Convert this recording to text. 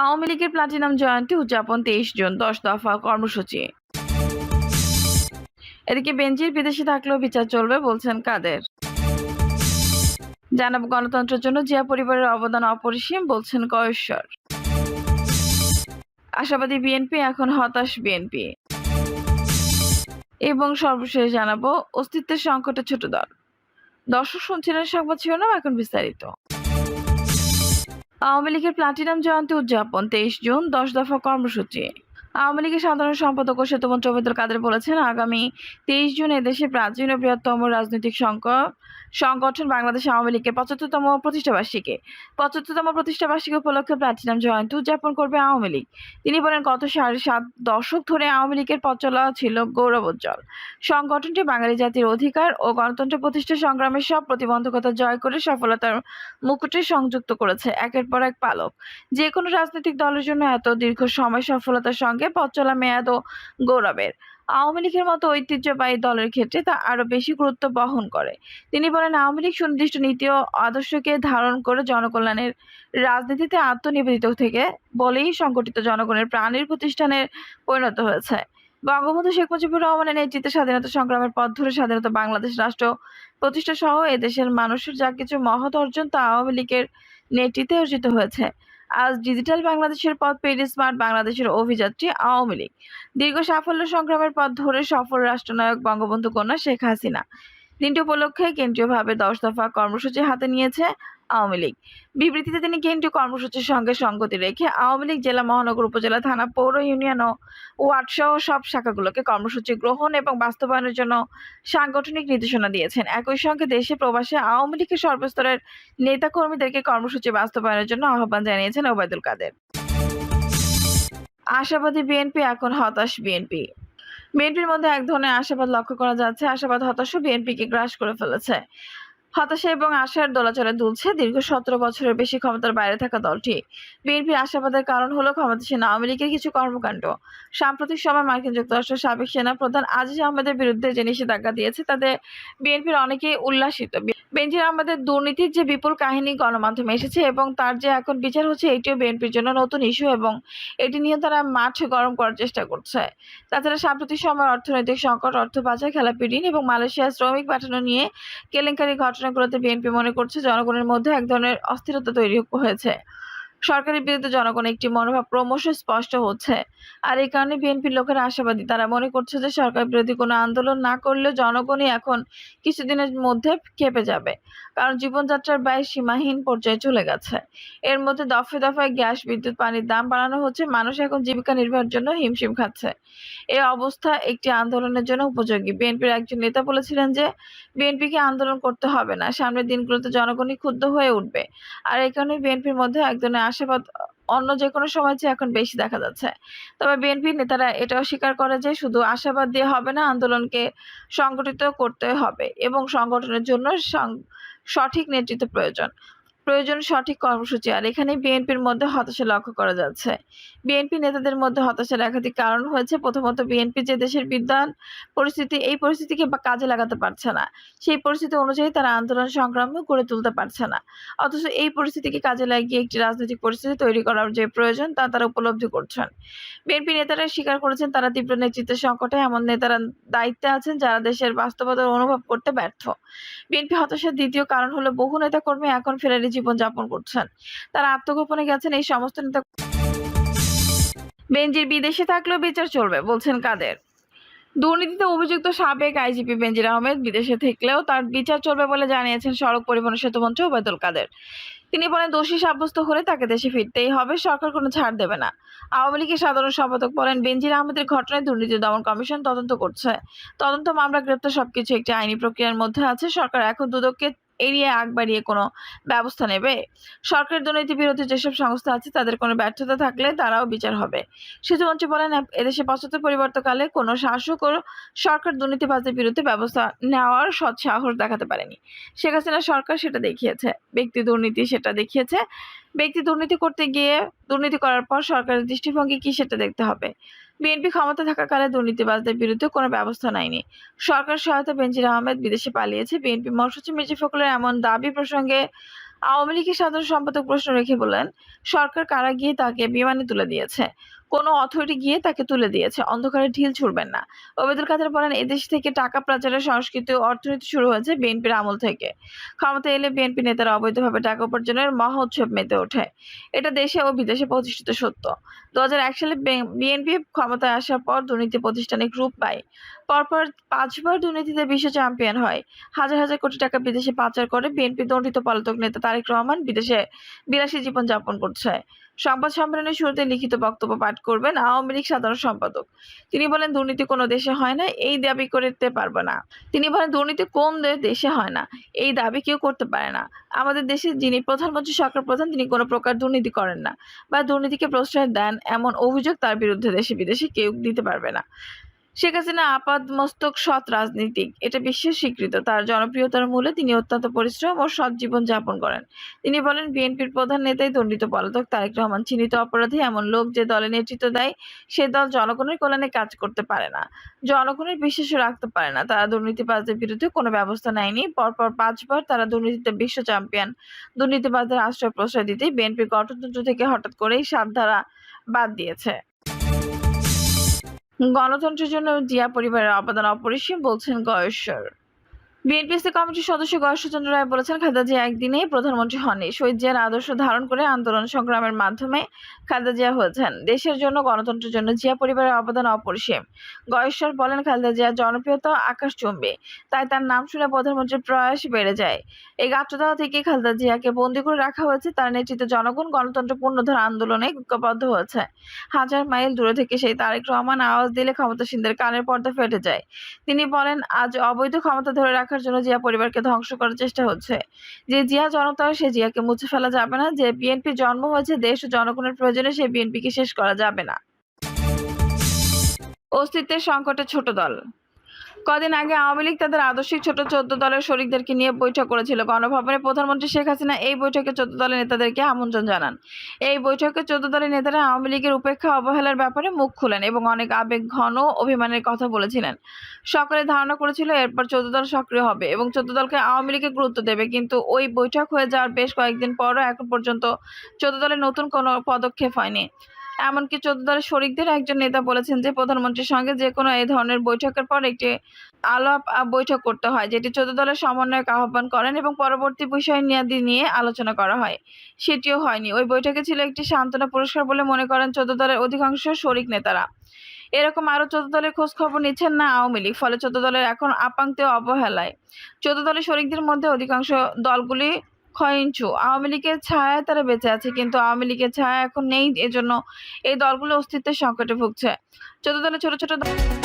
আওয়ামী লীগের প্লাটিনাম জয়ন্তী উদযাপন তেইশ জুন, দশ দফা কর্মসূচি। এদিকে বেঞ্জির বিদেশে থাকলেও বিচার চলবে বলছেন কাদের। জানাব গণতন্ত্রের জন্য জিয়া পরিবারের অবদান অপরিসীম বলছেন কয়েশ্বর। আশাবাদী বিএনপি, এখন হতাশ বিএনপি। এবং সর্বশেষ জানাব অস্তিত্বের সংকটে ছোট দল। দর্শক শুনছিলেন সংবাদ শিরোনাম, এখন বিস্তারিত। আওয়ামী লীগের প্লাটিনাম জয়ন্তী উদযাপন তেইশ জুন দশ দফা কর্মসূচি। আওয়ামী লীগের সাধারণ সম্পাদক ও সেতুমন্ত্রী ওবেদুল কাদের বলেছেন, আগামী তেইশ জুন এদেশে প্রাচীন ও বৃহত্তম রাজনৈতিক সংগঠন বাংলাদেশ আওয়ামী লীগের পঁচাত্তরতম প্রতিষ্ঠাবার্ষিকী। পঁচাত্তরতম প্রতিষ্ঠাবার্ষিকী উপলক্ষে প্লাটিনাম জয়ন্তী উদযাপন করবে আওয়ামী লীগ। তিনি বলেন, গত সাড়ে সাত দশক ধরে আওয়ামী লীগের পথ চলা ছিল গৌরবোজ্জ্বল সংগঠনটি বাঙালি জাতির অধিকার ও গণতন্ত্র প্রতিষ্ঠা সংগ্রামের সব প্রতিবন্ধকতা জয় করে সফলতার মুকুটে সংযুক্ত করেছে, একের পর এক পালক। যে কোনো রাজনৈতিক দলের জন্য এত দীর্ঘ সময় সফলতার সঙ্গে পথ চলা মেয়াদ ও গৌরবের। আওয়ামী লীগের মতো ঐতিহ্যবাহী দলের ক্ষেত্রে তা আরও বেশি গুরুত্ব বহন করে। তিনি বলেন, আওয়ামী লীগ সুনির্দিষ্ট নীতি ও আদর্শকে ধারণ করে জনকল্যাণের রাজনীতিতে আত্মনিবেদিত থেকে বলেই সংগঠিত জনগণের প্রাণীর প্রতিষ্ঠানের পরিণত হয়েছে। বঙ্গবন্ধু শেখ মুজিবুর রহমানের নেতৃত্বে স্বাধীনতা সংগ্রামের পথ ধরে স্বাধীনতা বাংলাদেশ রাষ্ট্র প্রতিষ্ঠা সহ এদেশের মানুষের যা কিছু মহৎ অর্জন তা আওয়ামী লীগের নেতৃত্বে অর্জিত হয়েছে। আজ ডিজিটাল বাংলাদেশের পথ পেরিয়ে স্মার্ট বাংলাদেশের অভিযাত্রী আওয়ামী লীগ। দীর্ঘ সাফল্য সংগ্রামের পথ ধরে সফল রাষ্ট্রনায়ক বঙ্গবন্ধু কন্যা শেখ হাসিনা। দিনটি উপলক্ষে কেন্দ্রীয়ভাবে দশ দফা কর্মসূচি হাতে নিয়েছে আওয়ামী লীগ। বিবৃতিতে তিনি কেন্দ্রীয় কর্মসূচির সঙ্গে সঙ্গতি রেখে আওয়ামী লীগ, জেলা, মহানগর, উপজেলা, থানা, পৌর, ইউনিয়ন ও ওয়ার্ড সহ সব শাখাগুলোকে কর্মসূচি গ্রহণ এবং বাস্তবায়নের জন্য সাংগঠনিক নির্দেশনা দিয়েছেন। একই সঙ্গে দেশে প্রবাসে আওয়ামী লীগের সর্বস্তরের নেতাকর্মীদেরকে কর্মসূচি বাস্তবায়নের জন্য আহ্বান জানিয়েছেন ওবায়দুল কাদের। আশাবাদী বিএনপি, এখন হতাশ বিএনপি। বিএনপির মধ্যে এক ধরনের আশাবাদ লক্ষ্য করা যাচ্ছে, আশাবাদ হতাশও বিএনপিকে গ্রাস করে ফেলেছে। হতাশা এবং আশার দোলাচলে দুলছে দীর্ঘ সতেরো বছরের বেশি ক্ষমতার বাইরে থাকা দলটি। বিএনপি আশাবাদের কারণ হলো ক্ষমতাসীন আওয়ামী লীগের কিছু কর্মকাণ্ড। সাম্প্রতিক সময় মার্কিন যুক্তরাষ্ট্রের সাবেক সেনা প্রধান আজিজ আহমেদের বিরুদ্ধে যে নিষেধাজ্ঞা দিয়েছে, তাতে বিএনপির অনেকেই উল্লাসিত। বেনজির আমাদের দুর্নীতির যে বিপুল কাহিনী গণমাধ্যমে এসেছে এবং তার যে এখন বিচার হচ্ছে, এটিও বিএনপির জন্য নতুন ইস্যু এবং এটি নিয়ে তারা মাঠ গরম করার চেষ্টা করছে। তাছাড়া সাম্প্রতিক সময় অর্থনৈতিক সংকট, অর্থ বাজার খেলাপি ঋণ এবং মালয়েশিয়ার শ্রমিক পাঠানো নিয়ে কেলেঙ্কারি ঘটনাগুলোতে বিএনপি মনে করছে, জনগণের মধ্যে এক ধরনের অস্থিরতা তৈরি হয়েছে। সরকারের বিরুদ্ধে জনগণ একটি মনোভাব ক্রমশ স্পষ্ট হচ্ছে। আর এই কারণে বিএনপির লোকেরা আশাবাদী। তারা মনে করছে যে সরকার বিরোধী কোনো আন্দোলন না করলে জনগণই এখন কিছুদিনের মধ্যে খেপে যাবে। কারণ জীবনযাত্রার ব্যয় সীমাহীন পর্যায়ে চলে গেছে। এর মধ্যে দফে দফায় গ্যাস, বিদ্যুৎ, পানির দাম বাড়ানো হচ্ছে। মানুষ এখন জীবিকা নির্বাহের জন্য হিমশিম খাচ্ছে। এই অবস্থা একটি আন্দোলনের জন্য উপযোগী। বিএনপির একজন নেতা বলেছিলেন যে, বিএনপিকে আন্দোলন করতে হবে না। সামনের দিনগুলোতে জনগণই ক্ষুব্ধ হয়ে উঠবে। আর এই কারণে বিএনপির মধ্যে এক ধরনের আশাবাদ অন্য যে কোনো সময় চেয়ে এখন বেশি দেখা যাচ্ছে। তবে বিএনপির নেতারা এটাও স্বীকার করে যে শুধু আশাবাদ দিয়ে হবে না, আন্দোলনকে সংগঠিত করতে হবে এবং সংগঠনের জন্য সঠিক নেতৃত্ব প্রয়োজন। প্রয়োজন সঠিক কর্মসূচি। আর এখানে বিএনপির মধ্যে হতাশা লক্ষ্য করা যাচ্ছে। বিএনপি নেতাদের মধ্যে হতাশার একাধিক কারণ হয়েছে প্রথমত বিএনপি যে দেশের বিদ্যান পরিস্থিতি, এই পরিস্থিতিকে কাজে লাগাতে পারছে না। সেই পরিস্থিতি অনুযায়ী তারা আন্দোলন সংগ্রামও গড়ে তুলতে পারছে না। অথচ এই পরিস্থিতিকে কাজে লাগিয়ে একটি রাজনৈতিক পরিস্থিতি তৈরি করার যে প্রয়োজন তা তারা উপলব্ধি করছেন। বিএনপি নেতারা স্বীকার করেছেন তারা তীব্র নেতৃত্বের সংকটে এমন নেতারা দায়িত্বে আছেন যারা দেশের বাস্তবতা অনুভব করতে ব্যর্থ। বিএনপি হতাশার দ্বিতীয় কারণ হলো বহু নেতাকর্মী এখন ফেরারি জীবন যাপন করছেন। তারা আত্মগোপনে গেছেন এই সমস্ত নেতা বেঞ্জির বিদেশে থাকলেও বিচার চলবে, বলছেন কাদের। দুর্নীতিতে অভিযুক্ত সাবেক আইজিপি বেনজির আহমেদ বিদেশে থাকলেও তার বিচার চলবে বলে জানিয়েছেন সড়ক পরিবহন সেতুমন্ত্রী ওবায়দুল কাদের। তিনি বলেন, দোষী সাব্যস্ত হলে তাকে দেশে ফিরতেই হবে, সরকার কোনো ছাড় দেবে না। আওয়ামী লীগের সাধারণ সম্পাদক বলেন বেনজির আহমেদের ঘটনায় দুর্নীতি দমন কমিশন তদন্ত করছে। তদন্ত মামলা, গ্রেপ্তার সবকিছু একটি আইনি প্রক্রিয়ার মধ্যে আছে। সরকার এখন দুদককে এড়িয়ে আগ বাড়িয়ে কোনো ব্যবস্থা নেবে। সরকারের দুর্নীতি বিরোধী যেসব সংস্থা আছে, তাদের কোনো ব্যর্থতা থাকলে তারাও বিচার হবে। সেতুমন্ত্রী বলেন এদেশে পঁচাত্তর পরিবর্তকালে কোনো শাসক ও সরকার দুর্নীতিবাজদের বিরুদ্ধে ব্যবস্থা নেওয়ার সৎ সাহস দেখাতে পারেনি। শেখ হাসিনা সরকার সেটা দেখিয়েছে। ব্যক্তি দুর্নীতি সেটা দেখিয়েছে। ব্যক্তি দুর্নীতি করতে গিয়ে দুর্নীতি করার পর সরকারের দৃষ্টিভঙ্গি কি সেটা দেখতে হবে। বিএনপি ক্ষমতা থাকাকালে দুর্নীতিবাজদের বিরুদ্ধে কোনো ব্যবস্থা নেয়নি। সরকার সহায়তা বেনজির আহমেদ বিদেশে পালিয়েছে। বিএনপি মহাসচিব মির্জা ফখরুলের এমন দাবি প্রসঙ্গে আওয়ামী লীগের সাধারণ সম্পাদক প্রশ্ন রেখে বলেন, সরকার কারা গিয়ে তাকে বিমানে তুলে দিয়েছে? কোনো অথরিটি গিয়ে তাকে তুলে দিয়েছে। অন্ধকারে ঢিল ছুড়বেন না। ওবেদুল কাদের বলেন, এদেশ থেকে টাকা পাচারের সংস্কৃতি ও অর্থনীতি শুরু হয়েছে বিএনপির আমল থেকে। ক্ষমতা এলে বিএনপি নেতারা অবৈধভাবে টাকা উপার্জনের মহা উৎসব মেতে ওঠে। এটা দেশে ও বিদেশে প্রতিষ্ঠিত সত্য। দু হাজার এক সালে বিএনপি ক্ষমতায় আসার পর দুর্নীতি প্রতিষ্ঠানিক রূপ পায়। পরপর পাঁচবার দুর্নীতিতে বিশ্ব চ্যাম্পিয়ন হয়। হাজার হাজার কোটি টাকা বিদেশে পাচার করে বিএনপি দণ্ডিত পলাতক নেতা তারেক রহমান বিদেশে বিলাসী জীবন যাপন করছে। সংবাদ সম্মেলনের শুরুতে লিখিত বক্তব্য পাঠ করবেন আওয়ামী লীগ সাধারণ সম্পাদক। তিনি বলেন, দুর্নীতি কোনো দেশে হয় না, এই দাবি করতে পারবে না। তিনি বলেন, দুর্নীতি কোন দেশে হয় না, এই দাবি কেউ করতে পারে না। আমাদের দেশে যিনি প্রধানমন্ত্রী, সরকার প্রধান, তিনি কোনো প্রকার দুর্নীতি করেন না। বা দুর্নীতিকে প্রশ্রয় দেন এমন অভিযোগ তার বিরুদ্ধে দেশে বিদেশে কেউ দিতে পারবে না। শেখ হাসিনা আপাদ মস্তক সৎ রাজনীতিক। এটা বিশ্বের স্বীকৃত। তার জনপ্রিয়তার মূলে তিনি অত্যন্ত পরিশ্রম ও সৎ জীবন যাপন করেন। তিনি বলেন, বিএনপির প্রধান নেতাই দণ্ডিত পলাতক তারেক রহমান। চিহ্নিত অপরাধী এমন লোক যে দলে নেতৃত্ব দেয়, সে দল জনগণের কল্যাণে কাজ করতে পারে না। জনগণের বিশ্বাসও রাখতে পারে না। তারা দুর্নীতিবাজদের বিরুদ্ধে কোনো ব্যবস্থা নেয়নি। পরপর পাঁচবার তারা দুর্নীতিতে বিশ্ব চ্যাম্পিয়ন। দুর্নীতিবাজদের আশ্রয় প্রশ্রয় দিতেই বিএনপি গঠনতন্ত্র থেকে হঠাৎ করেই সাত ধারা বাদ দিয়েছে। গণতন্ত্রের জন্য জিয়া পরিবারের অবদান অপরিসীম, বলছেন গয়েশ্বর। বিএনপিসি কমিটির সদস্য গয়েশ্বরচন্দ্র রায় বলেছেন, খালেদা জিয়া একদিনেই প্রধানমন্ত্রী হননি। শহীদ জিয়ার আদর্শ ধারণ করে আন্দোলন সংগ্রামের মাধ্যমে খালেদা জিয়া হয়েছেন। দেশের জন্য, গণতন্ত্রের জন্য, জিয়া পরিবারের অবদান অপরিসীম। গয়েশ্বর বলেন, খালেদা জিয়ার জনপ্রিয়তা আকাশচুম্বী তাই তার নাম শুনে প্রধানমন্ত্রীর প্রয়াস বেড়ে যায়। এই গাত্রদাহ থেকে খালেদা জিয়াকে বন্দী করে রাখা হয়েছে। তার নেতৃত্বে জনগণ গণতন্ত্র পূর্ণধার আন্দোলনে ঐক্যবদ্ধ হয়েছে। হাজার মাইল দূরে থেকে সেই তারেক রহমান আওয়াজ দিলে ক্ষমতাসীনদের কানের পর্দা ফেটে যায়। তিনি বলেন, আজ অবৈধ ক্ষমতা ধরে রাখার জন্য জিয়া পরিবারকে ধ্বংস করার চেষ্টা হচ্ছে। যে জিয়া জনতা, সে জিয়াকে মুছে ফেলা যাবে না। যে বিএনপি জন্ম হয়েছে, দেশ ও জনগণের প্রয়োজনে সেই বিএনপিকে শেষ করা যাবে না। অস্তিত্বের সংকটে ছোট দল। কদিন আগে আওয়ামী লীগ তাদের আদর্শিক ছোট চোদ্দ দলের শরিকদেরকে নিয়ে বৈঠক করেছিল। গণভবনে প্রধানমন্ত্রী শেখ হাসিনা এই বৈঠকে চোদ্দ দলের নেতাদেরকে আমন্ত্রণ জানান। এই বৈঠকে চোদ্দ দলের নেতারা আওয়ামী লীগের উপেক্ষা অবহেলার ব্যাপারে মুখ খুলেন এবং অনেক আবেগ ঘন অভিমানের কথা বলেছিলেন। সকলে ধারণা করেছিল এরপর চোদ্দ দল সক্রিয় হবে এবং চোদ্দ দলকে আওয়ামী লীগে গুরুত্ব দেবে। কিন্তু ওই বৈঠক হয়ে যাওয়ার বেশ কয়েকদিন পরও এখন পর্যন্ত চোদ্দ দলের নতুন কোনো পদক্ষেপ হয়নি। এমনকি চোদ্দ দলের শরিকদের একজন নেতা বলেছেন যে, প্রধানমন্ত্রীর সঙ্গে যে কোনো এই ধরনের বৈঠকের পর একটি আলাপ বৈঠক করতে হয়, যেটি চোদ্দ দলের সমন্বয়ক আহ্বান করেন এবং পরবর্তী বিষয় নিয়াদি নিয়ে আলোচনা করা হয়। সেটিও হয়নি। ওই বৈঠকে ছিল একটি সান্ত্বনা পুরস্কার বলে মনে করেন চোদ্দ দলের অধিকাংশ শরিক নেতারা। এরকম আরও চোদ্দ দলের খোঁজ খবর নিচ্ছেন না আওয়ামী লীগ, ফলে চোদ্দ দলের এখন আপাঙ্ক্তে অবহেলায়। চোদ্দ দলের শরিকদের মধ্যে অধিকাংশ দলগুলি ক্ষয়িঞ্চু আওয়ামী লীগের ছায়ায় তারা বেঁচে আছে, কিন্তু আওয়ামী লীগের ছায়া এখন নেই। এজন্য এই দলগুলো অস্তিত্বের সংকটে ভুগছে। যত দলের ছোট ছোট দল-